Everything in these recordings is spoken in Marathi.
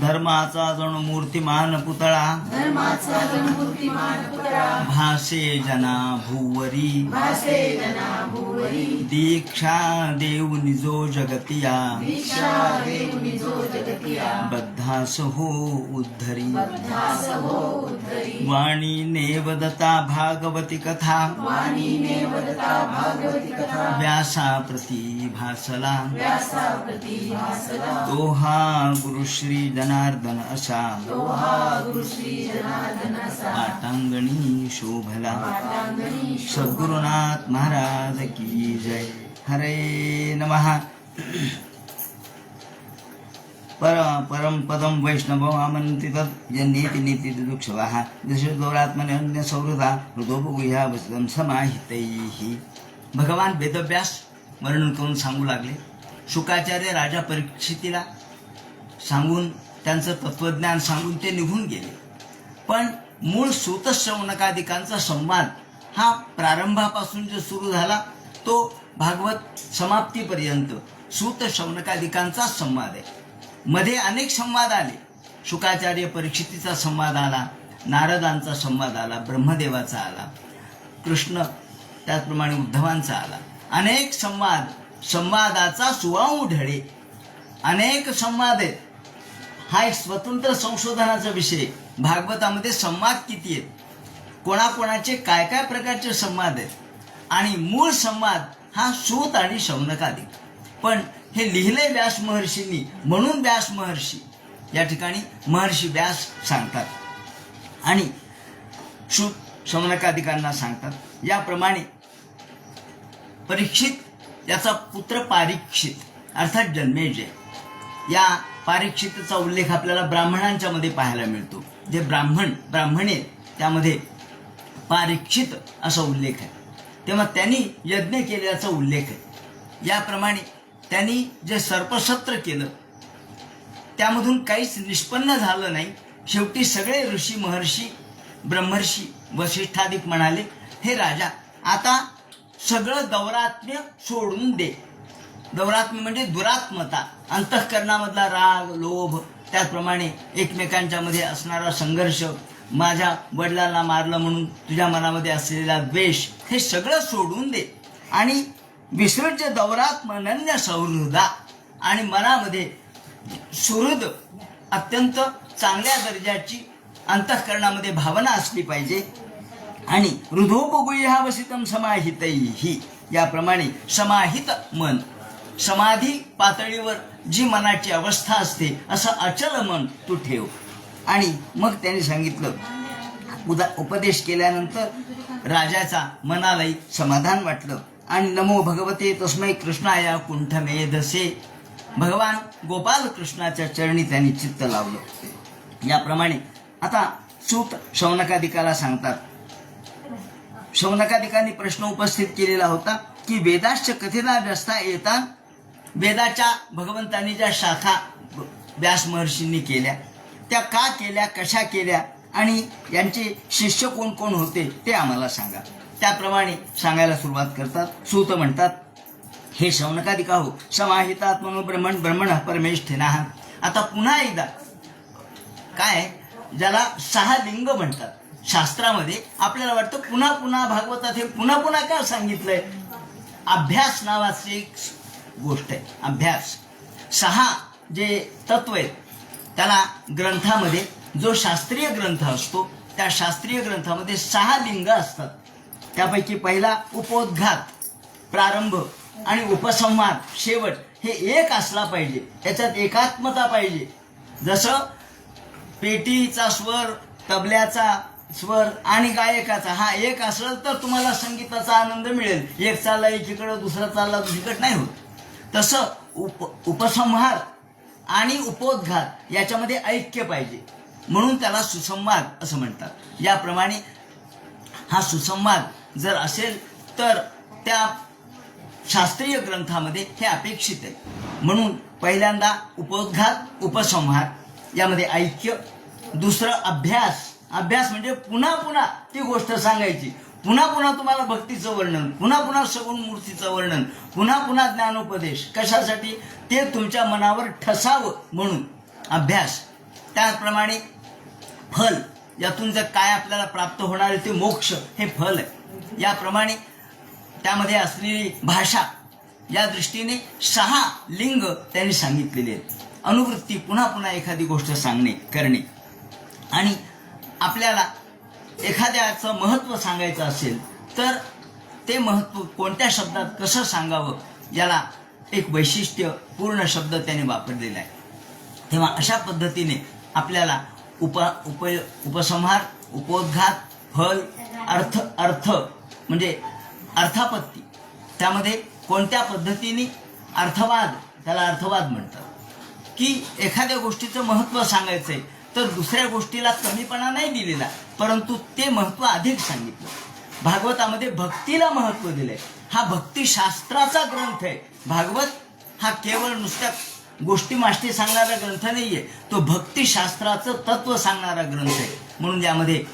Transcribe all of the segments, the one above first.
धर्माचा जणू मूर्तिमान पुतळा। धर्माचा गणमूर्तिमान पुतळा। भासे जना भुवरी। दीक्षा देव निजो जगतिया। बद्धास हो उद्धरी। वाणी नेवदता भागवती कथा। व्यासा प्रती भासला. दोहा गुरुश्री जनार्दन असा. पाटांगणी शोभला. सद्गुरुनाथ महाराज की जय. हरे नमः. पर परम पदम वैष्णव आमंति तत् यन्नेति नीति दुक्षवाः दशदौरात्मने अन्य सौहृदा हृदोपगुह्या वसदं समाहितैः. भगवान वेदव्यास वर्णन करून सांगू लागले. शुकाचार्य राजा परीक्षितीला सांगून त्यांचं तत्वज्ञान सांगून ते निघून गेले. पण मूळ सूतश्रवणकादिकांचा संवाद हा प्रारंभापासून जो सुरू झाला तो भागवत समाप्तीपर्यंत सूतश्रवणकादिकांचा संवाद आहे. मध्ये अनेक संवाद आले. शुकाचार्य परीक्षितीचा संवाद आला नारदांचा संवाद आला ब्रह्मदेवाचा आला कृष्ण त्याचप्रमाणे उद्धवांचा आला. अनेक संवाद संवादाचा सुवाऊ ढळे. अनेक संवाद आहेत. हा एक स्वतंत्र संशोधनाचा विषय. भागवतामध्ये संवाद किती आहेत? कोणाकोणाचे काय काय प्रकारचे संवाद आहेत? आणि मूळ संवाद हा सूत आणि शौनकादिक पण हे लिहिले व्यास महर्षींनी म्हणून व्यास महर्षी. या ठिकाणी महर्षी व्यास सांगतात. आणि सूत शौनकादिकांना सांगतात. याप्रमाणे परीक्षित याचा पुत्र पारीक्षित अर्थात जन्मेजय. या पारीक्षितचा उल्लेख आपल्याला ब्राह्मणांच्या मध्ये पाहायला मिळतो. जे ब्राह्मण ब्राह्मणे त्यामध्ये पारीक्षित असा उल्लेख आहे. तेव्हा त्यांनी यज्ञ केल्याचा उल्लेख आहे. याप्रमाणे त्यांनी जे सर्पसत्र केलं त्यामधून काहीच निष्पन्न झालं नाही. शेवटी सगळे ऋषी महर्षी ब्रह्मर्षी वसिष्ठाधिक म्हणाले हे राजा आता सगळं दौरात्म्य सोडून दे. दौरात्म्य म्हणजे दुरात्मता. अंतःकरणामधला राग लोभ त्याचप्रमाणे एकमेकांच्या मध्ये असणारा संघर्ष माझ्या वडिलांना मारलं म्हणून तुझ्या मनामध्ये असलेला द्वेष हे सगळं सोडून दे. आणि विसृज्य दौरात्मनन्य सौहृदा. आणि मनामध्ये सुहृद अत्यंत चांगल्या दर्जाची अंतःकरणामध्ये भावना असली पाहिजे. आणि हृदोपगुह्या वसितम समाहितही याप्रमाणे समाहित मन समाधी पातळीवर जी मनाची अवस्था असते असं अचल मन तू ठेव. आणि मग त्यांनी सांगितलं उदा उपदेश केल्यानंतर राजाचा मनालाही समाधान वाटलं. आणि नमो भगवते तस्मै कृष्णाया कुंठमेधसे. भगवान गोपाल कृष्णाच्या चरणी त्यांनी चित्त लावलं. याप्रमाणे आता सूत शौनकादिकाला सांगतात शौनकादिकांनी प्रश्न उपस्थित केलेला होता की वेदाश्च कथेला व्यस्ता येता वेदाच्या भगवंतांनी ज्या शाखा व्यास महर्षींनी केल्या त्या का केल्या कशा केल्या आणि यांचे शिष्य कोण कोण होते ते आम्हाला सांगा. त्याप्रमाणे सांगायला सुरुवात करतात. सूत म्हणतात हे शौनकादिका हो समाहितात म्हणून ब्रह्मण ब्रह्मण परमेष्ठिना. आता पुन्हा एकदा काय? ज्याला सहा लिंग म्हणतात. शास्त्रामध्ये आपल्याला वाटतं पुन्हा पुन्हा भागवतात हे पुन्हा पुन्हा का सांगितलंय? अभ्यास नावाची एक गोष्ट आहे. अभ्यास. सहा जे तत्व आहेत त्याला ग्रंथामध्ये जो शास्त्रीय ग्रंथ असतो त्या शास्त्रीय ग्रंथामध्ये सहा लिंग असतात. त्यापैकी पहिला उपोद्घात प्रारंभ आणि उपसंवाद शेवट हे एक असला पाहिजे. त्याच्यात एकात्मता पाहिजे. जसं पेटीचा स्वर तबल्याचा स्वर आणि गायकाचा हा एक असेल तर तुम्हाला संगीताचा आनंद मिळेल. एक चालला एकीकडं दुसरा चालला दुसरीकडे नाही होत. तसं उप उपसंहार आणि उपोद्घात याच्यामध्ये ऐक्य पाहिजे. म्हणून त्याला सुसंवाद असं म्हणतात. याप्रमाणे हा सुसंवाद जर असेल तर त्या शास्त्रीय ग्रंथामध्ये हे अपेक्षित आहे. म्हणून पहिल्यांदा उपोद्घात उपसंहार यामध्ये ऐक्य दुसरं अभ्यास अभ्यास म्हणजे पुन्हा पुन्हा ती गोष्ट सांगायची. पुन्हा पुन्हा तुम्हाला भक्तीचं वर्णन पुन्हा पुन्हा सगुण मूर्तीचं वर्णन पुन्हा पुन्हा ज्ञानोपदेश. कशासाठी? ते तुमच्या मनावर ठसावं म्हणून. अभ्यास. त्याचप्रमाणे फल. यातून जर काय आपल्याला प्राप्त होणार आहे ते मोक्ष हे फल आहे. याप्रमाणे त्यामध्ये असलेली भाषा या दृष्टीने सहा लिंग त्यांनी सांगितलेले आहेत. अनुवृत्ती पुन्हा पुन्हा एखादी गोष्ट सांगणे करणे. आणि आपल्याला एखाद्याचं महत्त्व सांगायचं असेल तर ते महत्त्व कोणत्या शब्दात कसं सांगावं याला एक वैशिष्ट्य पूर्ण शब्द त्याने वापरलेला आहे. तेव्हा अशा पद्धतीने आपल्याला उप उप उपसंहार उपोद्घात फल अर्थ अर्थ म्हणजे अर्थापत्ती त्यामध्ये कोणत्या पद्धतीने अर्थवाद त्याला अर्थवाद म्हणतात. की एखाद्या गोष्टीचं महत्त्व सांगायचं आहे तर दुसऱ्या गोष्टीला कमीपणा नाही दिलेला परंतु ते महत्त्व अधिक सांगितलं. भागवतामध्ये भक्तीला महत्त्व दिलंय. हा भक्तिशास्त्राचा ग्रंथ आहे. भागवत हा केवळ नुसत्या गोष्टी माष्टी सांगणारा ग्रंथ नाहीये तो भक्तिशास्त्राचं तत्व सांगणारा ग्रंथ आहे. म्हणून यामध्ये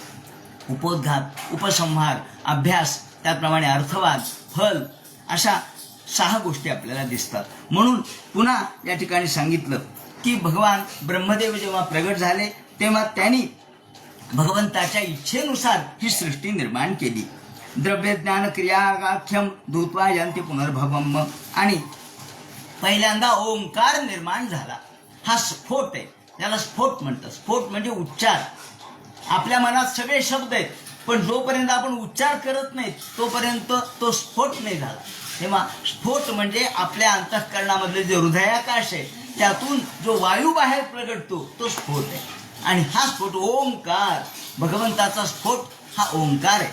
उपोद्घात उपसंहार अभ्यास त्याचप्रमाणे अर्थवाद फल अशा सहा गोष्टी आपल्याला दिसतात. म्हणून पुन्हा या ठिकाणी सांगितलं की भगवान ब्रह्मदेव जेव्हा प्रगट झाले तेव्हा त्यांनी भगवंताच्या इच्छेनुसार ही सृष्टी निर्माण केली. द्रव्य ज्ञान क्रियाख्यम धुत्वा यांती पुनर्भवम. आणि पहिल्यांदा ओंकार निर्माण झाला. हा स्फोट आहे. त्याला स्फोट म्हणतात. स्फोट म्हणजे उच्चार. आपल्या मनात सगळे शब्द आहेत पण जोपर्यंत आपण उच्चार करत नाही तोपर्यंत तो स्फोट नाही झाला. तेव्हा स्फोट म्हणजे आपल्या अंतःकरणामधले जे हृदयाकाश आहे त्यातून जो वायू बाहेर प्रगटतो तो स्फोट आहे. आणि हा स्फोट ओंकार भगवंताचा स्फोट हा ओंकार आहे.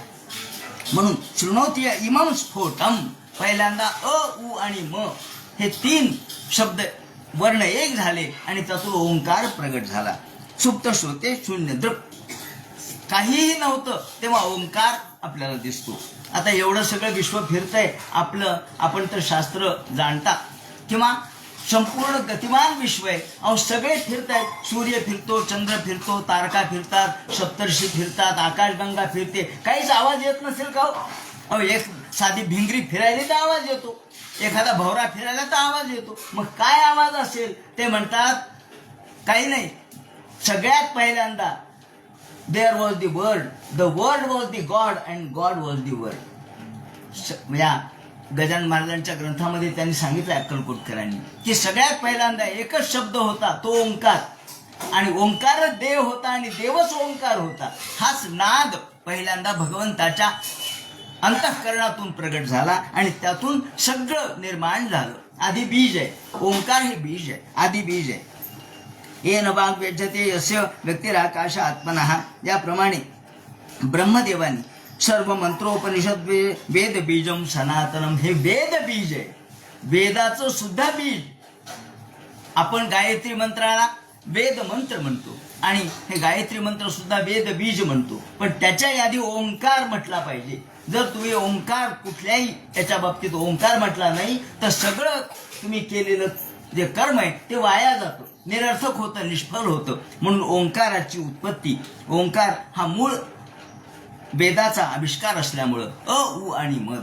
म्हणून शृणोती इमम स्फोटम पहिल्यांदा अ उ आणि म हे तीन शब्द वर्ण एक झाले आणि त्यातून ओंकार प्रगट झाला. सुप्त श्रोते शून्य दृप काहीही नव्हतं तेव्हा ओंकार आपल्याला दिसतो. आता एवढं सगळं विश्व फिरतंय आपलं आपण तर शास्त्र जाणता. किंवा संपूर्ण गतिमान विश्व आहे. अहो सगळे फिरत आहेत सूर्य फिरतो चंद्र फिरतो तारका फिरतात सप्तर्षी फिरतात आकाशगंगा फिरते. काहीच आवाज येत नसेल का हो? अहो एक साधी भिंगरी फिरायला तर आवाज येतो. एखादा भवरा फिरायला तर आवाज येतो. मग काय आवाज असेल? ते म्हणतात काही नाही. सगळ्यात पहिल्यांदा there was the world the world was the god and god was the world या गजानन महाराजांच्या ग्रंथामध्ये त्यांनी सांगितलं अक्कलकोटकरांनी की सगळ्यात पहिल्यांदा एकच शब्द होता तो ओंकार. आणि ओंकारच देव होता आणि देवच ओंकार होता. हाच नाद पहिल्यांदा भगवंताच्या अंतःकरणातून प्रगट झाला आणि त्यातून सगळं निर्माण झालं. आधी बीज आहे. ओंकार हे बीज आहे. आधी बीज आहे. ये न बाग व्यजते यस्य व्यक्तिराकाश आत्मना. याप्रमाणे ब्रह्मदेवानी सर्व मंत्रोपनिषद वे- वेद बीजम सनातनम हे वेद बीज आहे. वेदाचं सुद्धा बीज. आपण गायत्री मंत्राला वेद मंत्र म्हणतो. आणि हे गायत्री मंत्र सुद्धा वेद बीज म्हणतो. पण त्याच्या यादी ओंकार म्हटला पाहिजे. जर तुम्ही ओंकार कुठल्याही त्याच्या बाबतीत ओंकार म्हटला नाही तर सगळं तुम्ही केलेलं जे कर्म आहे ते वाया जातं. निरर्थक होतं निष्फळ होतं. म्हणून ओंकाराची उत्पत्ती. ओंकार हा मूळ वेदाचा आविष्कार असल्यामुळं अ उ आणि मध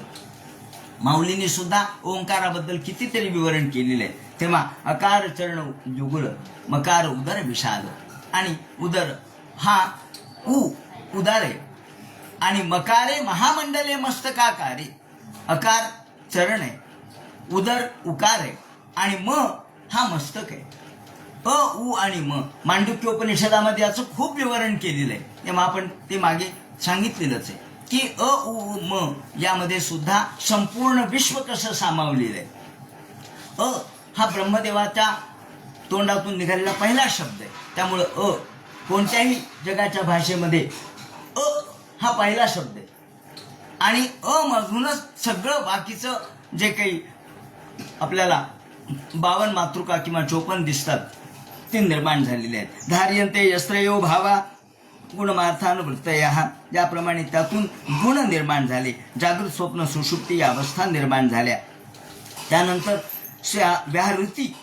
माऊलीने सुद्धा ओंकाराबद्दल कितीतरी विवरण केलेले. आहे तेव्हा अकार चरण युगुळ मकार उदर विषाद आणि उदर हा उ उदार आहे आणि मकारे महामंडले मस्तकाकारे. अकार चरण आहे उदर उकार आहे आणि म हा मस्तक आहे. अ उ आणि म. मांडुक्योपनिषदामध्ये याचं खूप विवरण केलेलं आहे. तेव्हा आपण ते मागे सांगितलेलंच आहे. की अ उ म यामध्ये सुद्धा संपूर्ण विश्व कसं सामावलेलं आहे. अ हा ब्रह्मदेवाच्या तोंडातून निघालेला पहिला शब्द आहे. त्यामुळं अ कोणत्याही जगाच्या भाषेमध्ये अ हा पहिला शब्द आहे. आणि अ मधूनच सगळं बाकीचं जे काही आपल्याला बावन मातृका किंवा चोपन दिसतात ते निर्माण झालेले आहेत. धार्यंते यस्त्रयो भावा गुणमार्थानुवृत्तय ज्याप्रमाणे त्यातून गुण निर्माण झाले. जागृत स्वप्न सुषुप्ती या अवस्था निर्माण झाल्या. त्यानंतर श्या व्याहृती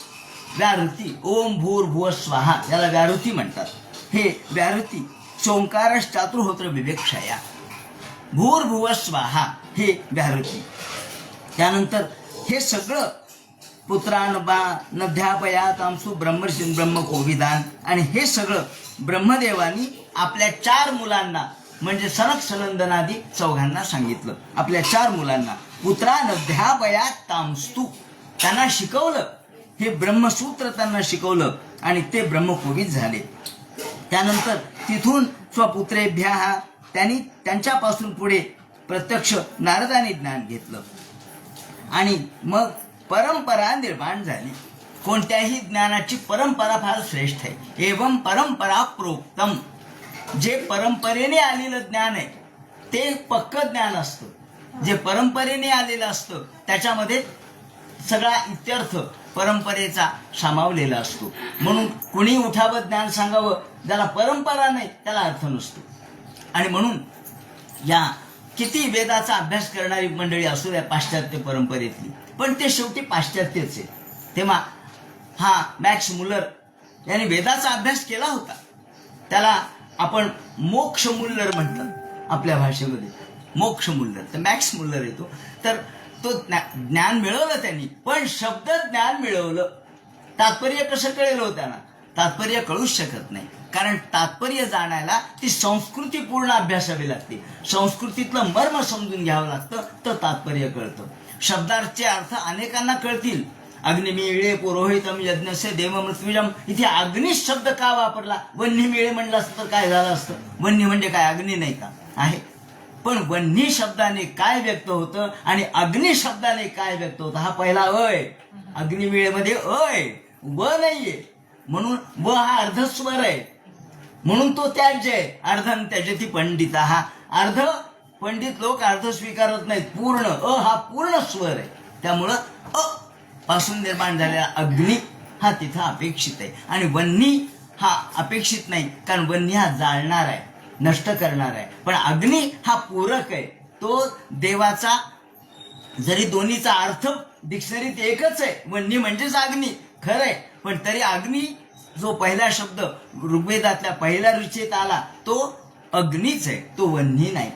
व्याहृती ओम भूर भुव स्वाहा याला व्याहृती म्हणतात. हे व्याहृती सोंकारश चातुर्होत्र विवेक्षया भूर्भुवस्वाहा हे व्याहृती. त्यानंतर हे सगळं पुत्रान बा नध्यापयात तामसू ब्रह्मर्षी ब्रह्म कोविदान आणि हे सगळं ब्रह्मदेवानी आपल्या चार मुलांना म्हणजे सनक सनंदनादी चौघांना सांगितलं. आपल्या चार मुलांना. पुत्रा नध्यापया तामस्तू. त्यांना शिकवलं. हे ब्रह्मसूत्र त्यांना शिकवलं. आणि ते ब्रह्मकोविद झाले. त्यानंतर तिथून स्वपुत्रेभ्या त्यांनी त्यांच्यापासून पुढे प्रत्यक्ष नारदाने ज्ञान घेतलं. आणि मग परंपरा निर्माण झाली. कोणत्याही ज्ञानाची परंपरा फार श्रेष्ठ आहे. एवं परंपरा प्रोक्तम. जे परंपरेने आलेलं ज्ञान आहे ते पक्क ज्ञान असतं. जे परंपरेने आलेलं असतं त्याच्यामध्ये सगळा इत्यर्थ परंपरेचा सामावलेला असतो. म्हणून कुणी उठावं ज्ञान सांगावं ज्याला परंपरा नाही त्याला अर्थ नसतो. आणि म्हणून या किती वेदाचा अभ्यास करणारी मंडळी असू द्या पाश्चात्य परंपरेतली. पण ते शेवटी पाश्चात्यच आहे तेव्हा हा मॅक्स मुलर याने वेदाचा अभ्यास केला होता. त्याला आपण मोक्ष मुल्लर म्हणतात आपल्या भाषेमध्ये. मोक्ष मुल्लर. तर मॅक्स मुल्लर येतो. तर तो ज्ञा- ज्ञान मिळवलं त्यांनी पण शब्द ज्ञान मिळवलं. तात्पर्य कसं कळेल हो त्यांना? तात्पर्य कळूच शकत नाही. कारण तात्पर्य जाणायला ती संस्कृती पूर्ण अभ्यासावी लागते. संस्कृतीतलं मर्म समजून घ्यावं लागतं तर तात्पर्य कळतं. शब्दार्थचे अर्थ अनेकांना कळतील. अग्निमिळे पुरोहितम यज्ञस्य देवमृत्युजम. इथे अग्निश शब्द का वापरला? वन्य मिळे म्हणलं असतं तर काय झालं असतं? वन्य म्हणजे काय? अग्नी नाही का? आहे. पण वन्य शब्दाने काय व्यक्त होतं आणि अग्नि शब्दाने काय व्यक्त होतं? हा पहिला अय. अग्निमिळेमध्ये अय. व नाहीये. म्हणून व हा अर्धस्वर आहे. म्हणून तो त्याज्य आहे. अर्धन त्याच्याती पंडित हा अर्ध पंडित लोक अर्थ स्वीकारत नाहीत. पूर्ण अ हा पूर्ण स्वर आहे. त्यामुळं अ पासून निर्माण झालेला अग्नी हा तिथं अपेक्षित आहे. आणि वन्नी हा अपेक्षित नाही कारण वन्नी हा जाळणार आहे नष्ट करणार आहे. पण अग्नी हा पूरक आहे. तो देवाचा जरी दोन्हीचा अर्थ डिक्शनरीत एकच आहे वन्नी म्हणजेच अग्नी खरं आहे. पण तरी अग्नी जो पहिला शब्द ऋग्वेदातल्या पहिल्या रुचेत आला तो अग्नीच आहे तो वन्नी नाही.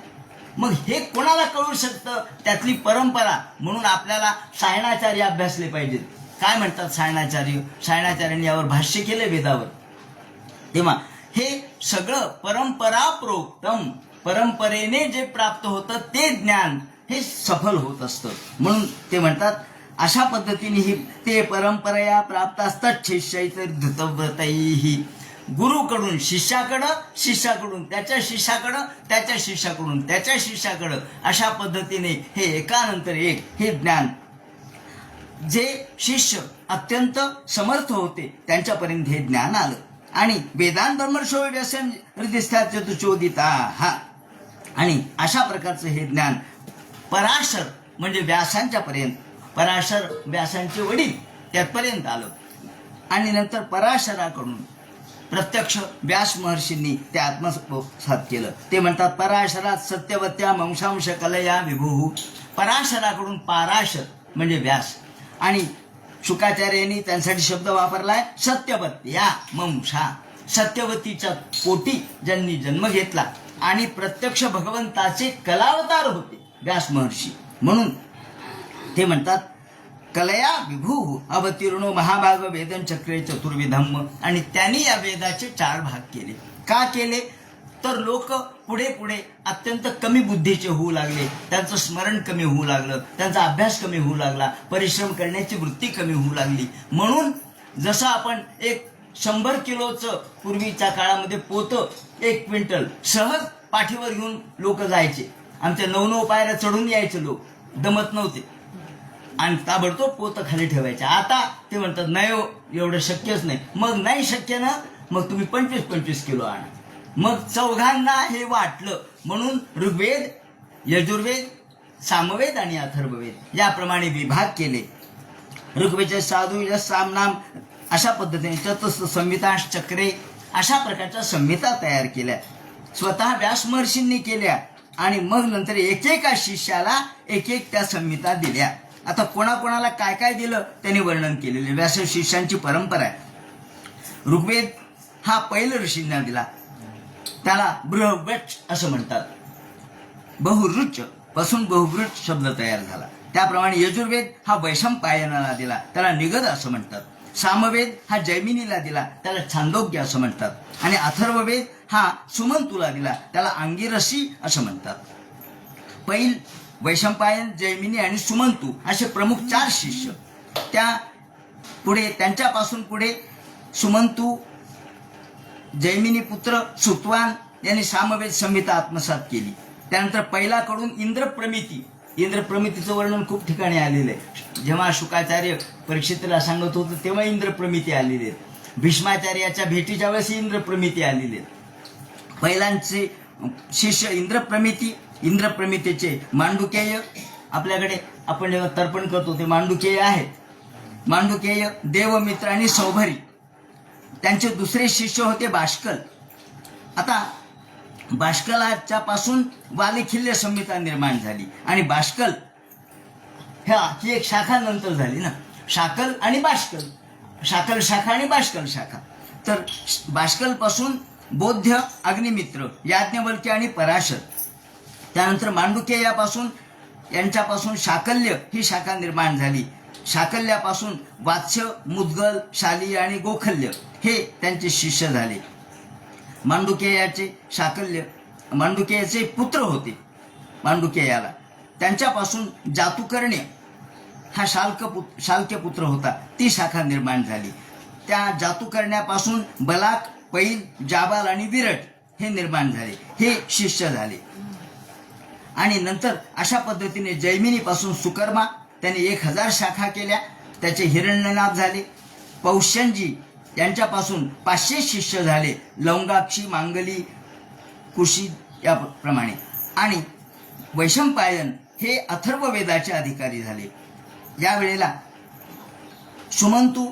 मग हे कोणाला कळू शकतं? त्यातली परंपरा म्हणून आपल्याला सायणाचार्य अभ्यासले पाहिजेत. काय म्हणतात सायणाचार्य? सायणाचार्यांनी यावर भाष्य केले वेदावर. तेव्हा हे सगळं परंपरा प्रोक्तम परंपरेने जे प्राप्त होतं ते ज्ञान हे सफल होत असतं. म्हणून ते म्हणतात अशा पद्धतीने ही ते परंपरा प्राप्त असतात शिष्य धृतव्रतही गुरुकडून शिष्याकडं शिष्याकडून त्याच्या शिष्याकडं त्याच्या शिष्याकडून त्याच्या शिष्याकडं. अशा पद्धतीने हे एकानंतर एक हे ज्ञान. जे शिष्य अत्यंत समर्थ होते त्यांच्यापर्यंत हे ज्ञान आलं. आणि वेदांत ब्रह्मर्षो व्यसन हृदयस्थाचे चोदिता हा. आणि अशा प्रकारचं हे ज्ञान पराशर म्हणजे व्यासांच्या पर्यंत पराशर व्यासांचे वडील त्यापर्यंत आलं. आणि नंतर पराशराकडून प्रत्यक्ष व्यास महर्षींनी ते आत्मसात केलं. ते म्हणतात पराशरात सत्यवत्या मंशांश कलया विभू. पराशराकडून पाराशर म्हणजे व्यास. आणि शुकाचार्यांनी त्यांसाठी शब्द वापरलाय सत्यवत्या मंशा. सत्यवतीच्या पोटी ज्यांनी जन्म घेतला आणि प्रत्यक्ष भगवंताचे कलावतार होते व्यास महर्षी. म्हणून ते म्हणतात कलया विभू। अवतीर्णो महाभाग वेदन चक्रे चतुर्विधम्म आणि त्यांनी या वेदाचे चार भाग केले. का केले? तर लोक पुढे पुढे अत्यंत कमी बुद्धीचे होऊ लागले. त्यांचं स्मरण कमी होऊ लागलं. त्यांचा अभ्यास कमी होऊ लागला. परिश्रम करण्याची वृत्ती कमी होऊ लागली. म्हणून जसं आपण एक शंभर किलोचं पूर्वीच्या काळामध्ये पोतं एक क्विंटल सहज पाठीवर घेऊन लोक जायचे. आमच्या नऊ नऊ पायऱ्या चढून यायचे लोक. दमत नव्हते. आणि ताबडतोब पोतं खाली ठेवायचे. आता ते म्हणतात नाही हो एवढं शक्यच नाही. मग नाही शक्य ना मग तुम्ही पंचवीस पंचवीस किलो आणा. मग चौघांना हे वाटलं. म्हणून ऋग्वेद यजुर्वेद सामवेद आणि अथर्ववेद याप्रमाणे विभाग केले. ऋग्वेद साधू या सामनाम अशा पद्धतीने चतुस्थ संहिता चक्रे अशा प्रकारच्या संहिता तयार केल्या. स्वतः व्यास महर्षींनी केल्या आणि मग नंतर एकेका शिष्याला एक एक त्या संहिता दिल्या. आता कोणाकोणाला काय काय दिलं त्यांनी वर्णन केलेले व्यास शिष्यांची परंपरा आहे. ऋग्वेद हा पहिलं ऋषींना दिला. त्याला बृहवट असं म्हणतात. बहुरुच पासून बहुवृच शब्द तयार झाला. त्याप्रमाणे यजुर्वेद हा वैशंपायनाला दिला. त्याला निगद असं म्हणतात. सामवेद हा जैमिनीला दिला. त्याला छांदोग्य असं म्हणतात. आणि अथर्ववेद हा सुमंतूला दिला. त्याला अंगिरसी असं म्हणतात. पैल वैशंपायन जैमिनी आणि सुमंतू असे प्रमुख चार शिष्य. त्या पुढे त्यांच्यापासून पुढे सुमंतू जैमिनी पुत्र सुतवान यांनी सामवेद संहिता आत्मसात केली. त्यानंतर पहिलाकडून इंद्रप्रमिती. इंद्रप्रमितीचं वर्णन खूप ठिकाणी आलेलं आहे. जेव्हा शुकाचार्य परीक्षेला सांगत होतं तेव्हा इंद्रप्रमिती आलेली आहेत. भीष्माचार्याच्या भेटीच्या वेळेस इंद्रप्रमिती आलेली आहेत. पहिल्यांचे शिष्य इंद्रप्रमिती इंद्रप्रमितेचे मांडुकेय. आपल्याकडे आपण जेव्हा तर्पण करतो ते मांडुकेय आहेत मांडुकेय देवमित्र आणि सौभरी. त्यांचे दुसरे शिष्य होते भाष्कल आता भाष्कलाच्या पासून वालेखिल्य संहिता निर्माण झाली. आणि भाष्कल ह्या ही एक शाखा नंतर झाली ना. शाकल आणि बाष्कल शाकल शाखा आणि बाष्कल शाखा. तर भाष्कलपासून बौद्ध अग्निमित्र याज्ञवल्क्य आणि पराशर. त्यानंतर मांडुके यापासून यांच्यापासून शाकल्य ही शाखा निर्माण झाली. शाकल्यापासून वात्स्य मुद्गल शाली आणि गोखल्य हे त्यांचे शिष्य झाले. मांडुकेयाचे शाकल्य मांडुकेयाचे पुत्र होते. मांडुकेयाला त्यांच्यापासून जातुकर्ण्य हा शाल्क पुत शाल्क्य पुत्र होता. ती शाखा निर्माण झाली. त्या जातुकर्ण्यापासून बलाक पैल जाबाल आणि विरट हे निर्माण झाले. हे शिष्य झाले. आणि नंतर अशा पद्धतीने जैमिनीपासून सुकर्मा त्याने एक हजार शाखा केल्या त्याचे हिरण्यनाथ झाले. पौष्यंजी यांच्यापासून पाचशे शिष्य झाले. लवंगाक्षी मांगली कुशी याप्रमाणे. आणि वैशंपायन हे अथर्व वेदाचे अधिकारी झाले. यावेळेला सुमंतू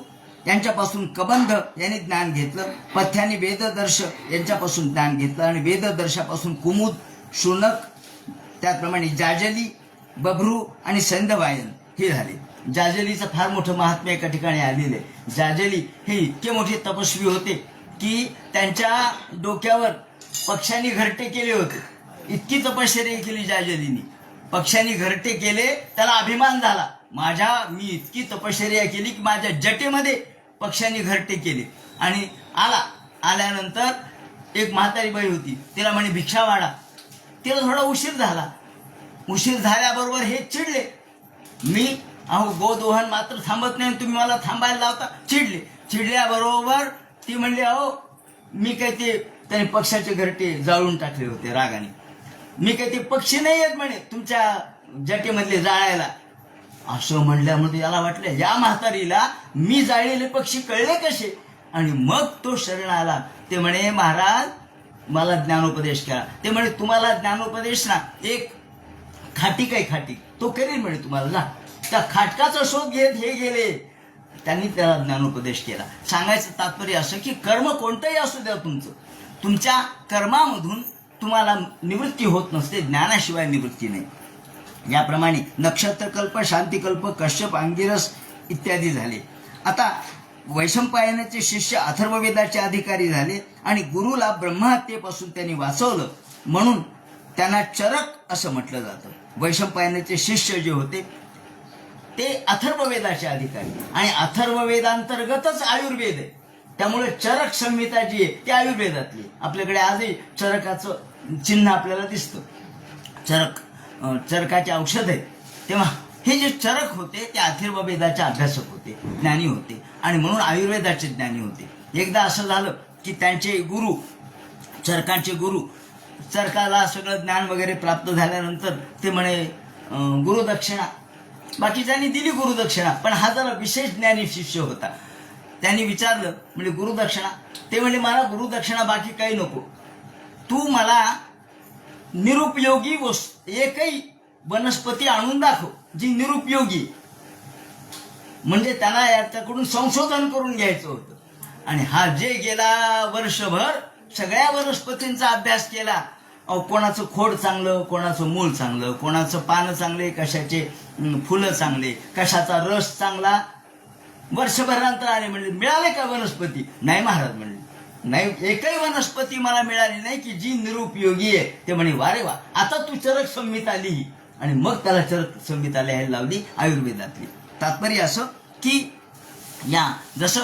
यांच्यापासून कबंध यांनी ज्ञान घेतलं. पथ्याने वेददर्श यांच्यापासून ज्ञान घेतलं. आणि वेददर्शापासून कुमुद शुनक त्याचप्रमाणे जाजली बभरू आणि संधवायन हे झाले. जाजलीचं फार मोठं महात्म्य एका ठिकाणी आलेलं आहे. जाजली हे इतके मोठे तपस्वी होते की त्यांच्या डोक्यावर पक्षांनी घरटे केले होते. इतकी तपश्चर्या केली जाजलीनी. पक्षांनी घरटे केले त्याला अभिमान झाला. माझ्या मी इतकी तपश्चर्या केली की माझ्या जटेमध्ये पक्षांनी घरटे केले. आणि आला. आल्यानंतर एक म्हातारी बाई होती. तिला म्हणे भिक्षा वाढा. तिला थोडा उशीर झाला. उशीर झाल्याबरोबर हे चिडले. मी अहो गोदोहन मात्र थांबत नाही आणि तुम्ही मला थांबायला लावता. चिडले. चिडल्याबरोबर ती म्हणली अहो मी काय ते त्याने पक्षाचे घरटे जाळून टाकले होते रागाने. मी काय ते पक्षी नाही आहेत म्हणे तुमच्या जटेमधले जाळायला. असं म्हणल्यामुळे याला वाटलं या म्हातारीला मी जाळलेले पक्षी कळले कसे? आणि मग तो शरण आला. ते म्हणे महाराज मला ज्ञानोपदेश करा. ते म्हणे तुम्हाला ज्ञानोपदेश ना एक खाटी काय खाटी? तो करेल म्हणे तुम्हाला. ना त्या खाटकाचा शोध घेत हे गेले. त्यांनी त्याला ज्ञानोपदेश केला. सांगायचं तात्पर्य असं की कर्म कोणतंही असू द्या तुमचं. तुमच्या कर्मामधून तुम्हाला निवृत्ती होत नसते ज्ञानाशिवाय निवृत्ती नाही. याप्रमाणे नक्षत्रकल्प शांतिकल्प कश्यप अंगिरस इत्यादी झाले. आता वैशंपायनाचे शिष्य अथर्ववेदाचे अधिकारी झाले आणि गुरुला ब्रह्महत्येपासून त्यांनी वाचवलं. म्हणून त्यांना चरक असं म्हटलं जातं. वैशंपायनाचे शिष्य जे होते ते अथर्ववेदाचे अधिकारी. आणि अथर्ववेदांतर्गतच आयुर्वेद आहे. त्यामुळे चरक संहिता जी आहे ती आयुर्वेदातली आपल्याकडे आजही चरकाचं चिन्ह आपल्याला दिसतं. चरक चरकाचे औषध आहे. तेव्हा हे जे चरक होते ते अथर्ववेदाचे अभ्यासक होते ज्ञानी होते. आणि म्हणून आयुर्वेदाचे ज्ञानी होते. एकदा असं झालं की त्यांचे गुरु चरकांचे गुरु चरकाला सगळं ज्ञान वगैरे प्राप्त झाल्यानंतर ते म्हणे गुरुदक्षिणा. गुरुदक्षिणा बाकीच्यांनी दिली गुरुदक्षिणा पण हा जरा विशेष ज्ञानी शिष्य होता. त्यांनी विचारलं म्हणजे गुरुदक्षिणा. ते म्हणजे मला गुरुदक्षिणा बाकी काही नको. तू मला निरुपयोगी वस्तू एकही वनस्पती आणून दाखव जी निरुपयोगी. म्हणजे त्याला याच्याकडून संशोधन करून घ्यायचं होतं. आणि हा जे गेला वर्षभर सगळ्या वनस्पतींचा अभ्यास केला. अहो कोणाचं खोड चांगलं कोणाचं मूळ चांगलं कोणाचं पानं चांगले कशाचे फुलं चांगले कशाचा रस चांगला. वर्षभरानंतर आले म्हणले मिळाले का वनस्पती? नाही महाराज म्हणले. नाही एकही वनस्पती मला मिळाली नाही की जी निरुपयोगी आहे. ते म्हणे वारे वा आता तू चरक संहिता लिही. आणि मग त्याला चरक संहिता लिहायला लावली आयुर्वेदातली. तात्पर्य असं की या जसं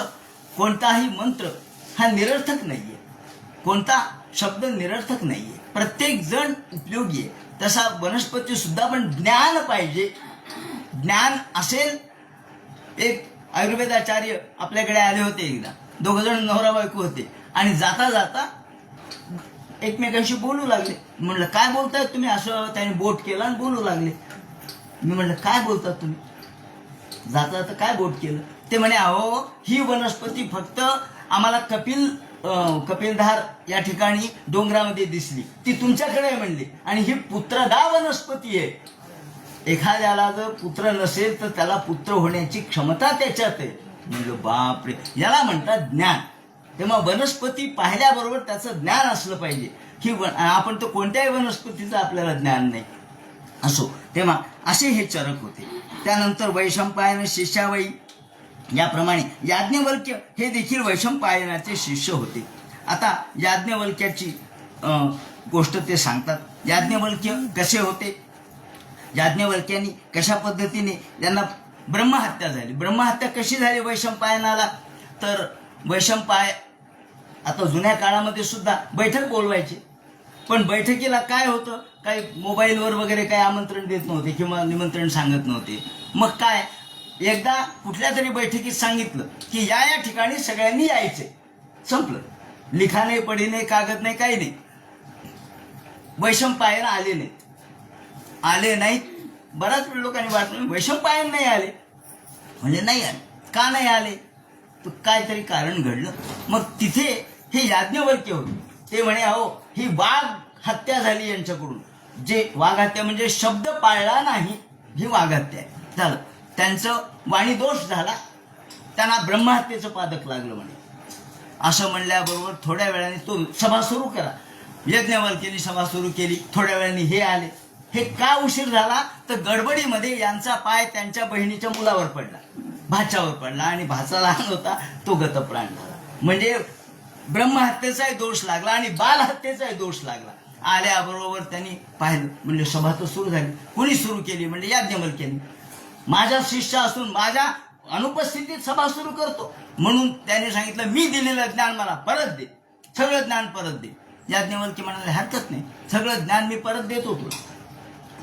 कोणताही मंत्र हा निरर्थक नाहीये कोणता शब्द निरर्थक नाहीये प्रत्येक जण उपयोगी आहे. तसा वनस्पती सुद्धा पण ज्ञान पाहिजे. ज्ञान असेल एक आयुर्वेदाचार्य आपल्याकडे आले होते एकदा. दोघ जण नवरा बायको होते. आणि जाता जाता एकमेकांशी बोलू लागले. म्हणलं काय बोलतायत तुम्ही? असं त्याने बोट केलं आणि बोलू लागले. मी म्हणलं काय बोलतात तुम्ही? जाता जाता काय बोट केलं? ते म्हणे अहो ही वनस्पती फक्त आम्हाला कपिल कपिलधार या ठिकाणी डोंगरामध्ये दिसली. ती तुमच्याकडे आहे म्हणली. आणि ही पुत्रदा वनस्पती आहे. एखाद्याला जर पुत्र नसेल तर त्याला पुत्र होण्याची क्षमता त्याच्यात आहे. म्हणलं बापरे. याला म्हणतात ज्ञान. तेव्हा वनस्पती पाहिल्याबरोबर त्याचं ज्ञान असलं पाहिजे. ही आपण तर कोणत्याही वनस्पतीचं आपल्याला ज्ञान नाही. असो तेव्हा असे हे चरक होते. त्यानंतर वैशंपायन शिष्यावई याप्रमाणे याज्ञवल्क्य हे देखील वैशंपायनाचे शिष्य होते. आता याज्ञवल्क्याची गोष्ट ते सांगतात. याज्ञवल्क्य कसे होते? याज्ञवल्क्यांनी कशा पद्धतीने त्यांना ब्रह्महत्या झाली? ब्रह्महत्या कशी झाली वैशंपायनाला? तर वैशंपाय आता जुन्या काळामध्ये सुद्धा बैठक बोलवायचे. पण बैठकीला काय होतं? काही मोबाईलवर वगैरे काही आमंत्रण देत नव्हते किंवा निमंत्रण सांगत नव्हते. मग काय? एकदा कुठल्या तरी बैठकीत सांगितलं की या या ठिकाणी सगळ्यांनी यायचे संपलं. लिखाणे पडीने कागद नाही काही नाही. वैशंपायन आले नाहीत. आले नाहीत. बऱ्याच वेळ लोकांनी वाटलं वैशंपायन नाही आले. म्हणजे नाही आले. का नाही आले? तर काहीतरी कारण घडलं. मग तिथे हे याज्ञवल्क्य होते. ते म्हणे अहो ही वाघ हत्या झाली यांच्याकडून. जे वाघ हत्या म्हणजे शब्द पाळला नाही ही वाघ हत्या आहे. झालं. त्यांचं वाणी दोष झाला. त्यांना ब्रह्महत्येचं पादक लागलं म्हणे. असं म्हणल्याबरोबर थोड्या वेळाने तो सभा सुरू करा यज्ञवल्केने सभा सुरू केली. थोड्या वेळाने हे आले. हे का उशीर झाला? तर गडबडीमध्ये यांचा पाय त्यांच्या बहिणीच्या मुलावर पडला. भाच्यावर पडला आणि भाचा लहान होता तो गतप्राण झाला. म्हणजे ब्रह्महत्येचाही दोष लागला आणि बालहत्येचाही दोष लागला. आल्याबरोबर त्यांनी पाहिलं. म्हणजे सभा तर सुरू झाली. कोणी सुरू केली? म्हणजे याज्ञवल्क्यांनी. माझ्या शिष्य असून माझ्या अनुपस्थितीत सभा सुरू करतो. म्हणून त्याने सांगितलं मी दिलेलं ज्ञान मला परत दे. सगळं ज्ञान परत दे. याज्ञवल्की म्हणाले हरकत नाही. सगळं ज्ञान मी परत देतो तुला.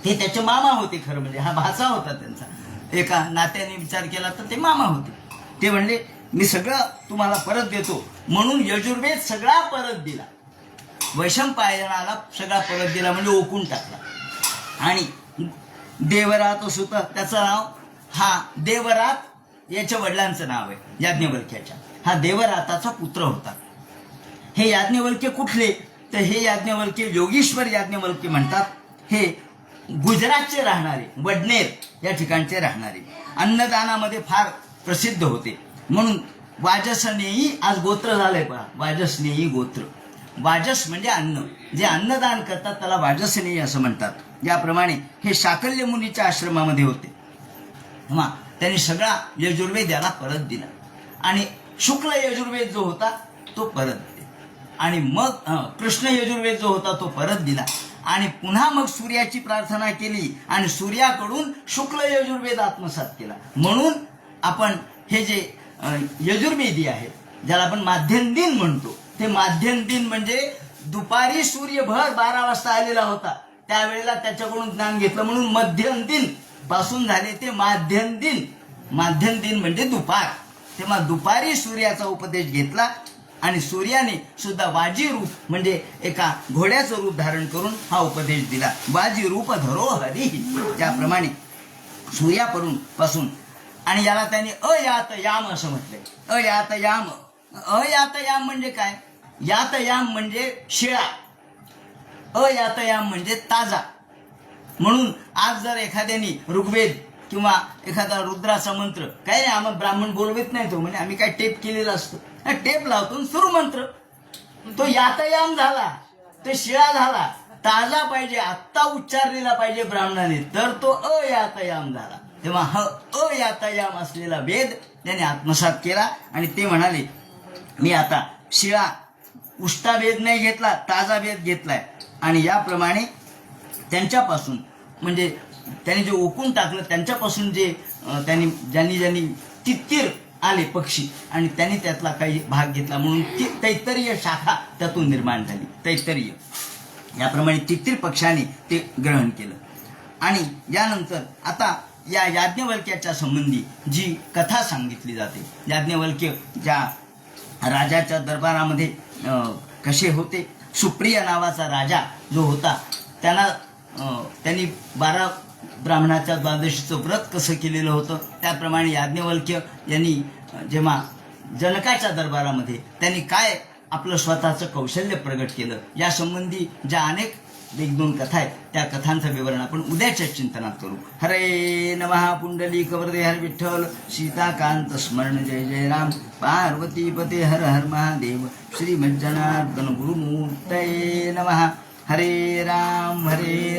ते त्याचे मामा होते खरं म्हणजे. हा भाचा होता त्यांचा. एका नात्याने विचार केला तर ते मामा होते. ते म्हणले मी सगळं तुम्हाला परत देतो. म्हणून यजुर्वेद सगळा परत दिला. वैशंपायनाला सगळा परत दिला म्हणजे ओकून टाकला. आणि देवरात सुत त्याचं नाव? हा देवरात याच्या वडिलांचं नाव आहे याज्ञवल्क्याच्या. हा देवराताचा पुत्र होता. हे याज्ञवल्क्य कुठले? तर हे याज्ञवल्क्य योगेश्वर याज्ञवल्क्य म्हणतात. हे गुजरातचे राहणारे वडनेर या ठिकाणचे राहणारे. अन्नदानामध्ये फार प्रसिद्ध होते. म्हणून वाजसनेही आज गोत्र झालंय पहा. वाजसनेही गोत्र. वाजस म्हणजे अन्न. जे अन्नदान करतात त्याला वाजसनेही असं म्हणतात. याप्रमाणे हे शाकल्य मुनीच्या आश्रमामध्ये होते. मग त्यांनी सगळा यजुर्वेद याला परत दिला. आणि शुक्ल यजुर्वेद जो होता तो परत दिला. आणि मग कृष्ण यजुर्वेद जो होता तो परत दिला. आणि पुन्हा मग सूर्याची प्रार्थना केली आणि सूर्याकडून शुक्ल यजुर्वेद आत्मसात केला. म्हणून आपण हे जे यजुर्वेदी आहे ज्याला आपण माध्यम दिन म्हणतो. ते माध्यम दिन म्हणजे दुपारी सूर्यभर बारा वाजता आलेला होता. त्यावेळेला त्याच्याकडून ज्ञान घेतलं म्हणून मध्यम दिनपासून झाले ते माध्यम दिन. माध्यम दिन म्हणजे दुपार. तेव्हा दुपारी सूर्याचा उपदेश घेतला आणि सूर्याने सुद्धा वाजी रूप म्हणजे एका घोड्याचं रूप धारण करून हा उपदेश दिला. वाजी रूप धरो हरी. त्याप्रमाणे सूर्यापासून पासून आणि याला त्यांनी अयात याम असं म्हटलंय. अयात याम अयात याम म्हणजे काय? यात याम म्हणजे शिळा. अयात याम म्हणजे ताजा. म्हणून आज जर एखाद्याने ऋग्वेद किंवा एखादा रुद्राचा मंत्र काय नाही आम्हाला ब्राह्मण बोलवत नाही तो म्हणजे आम्ही काय टेप केलेला असतो. टेप लावतो सुरू मंत्र. तो यातयाम झाला तो शिळा झाला ताजा पाहिजे आत्ता उच्चारलेला पाहिजे ब्राह्मणाने तर तो अयातयाम झाला. तेव्हा ह अयातायाम असलेला वेद त्याने आत्मसात केला आणि ते म्हणाले मी आता शिळा उष्टा वेद नाही घेतला ताजा वेद घेतलाय. आणि याप्रमाणे त्यांच्यापासून म्हणजे त्यांनी जे ओकून टाकलं त्यांच्यापासून जे त्यांनी ज्यांनी ज्यांनी तित्तीर आले पक्षी आणि त्यांनी त्यातला काही भाग घेतला म्हणून ती तैतरीय शाखा त्यातून निर्माण झाली तैत्तरीय याप्रमाणे तित्तीर पक्षाने ते ग्रहण केलं. आणि यानंतर आता या याज्ञवल्क्याच्या संबंधी जी कथा सांगितली जाते. याज्ञवल्क्य ज्या राजाच्या दरबारामध्ये कसे होते सुप्रिया नावाचा राजा जो होता त्यांना त्यांनी बारा ब्राह्मणाच्या द्वादशीचं व्रत कसं केलेलं होतं त्याप्रमाणे याज्ञवल्क्य यांनी जेव्हा जनकाच्या दरबारामध्ये त्यांनी काय आपलं स्वतःचं कौशल्य प्रगट केलं यासंबंधी ज्या अनेक एक दोन कथा आहेत. त्या कथांचं विवरण आपण उद्याच्या चिंतनात करू. हरे नमः पुंडली कवरदे हर विठ्ठल सीताकांत स्मरण जय जय राम. पार्वती पते हर हर महादेव श्रीमज्जनार्दन गुरुमूर्तये नमः. हरे राम हरे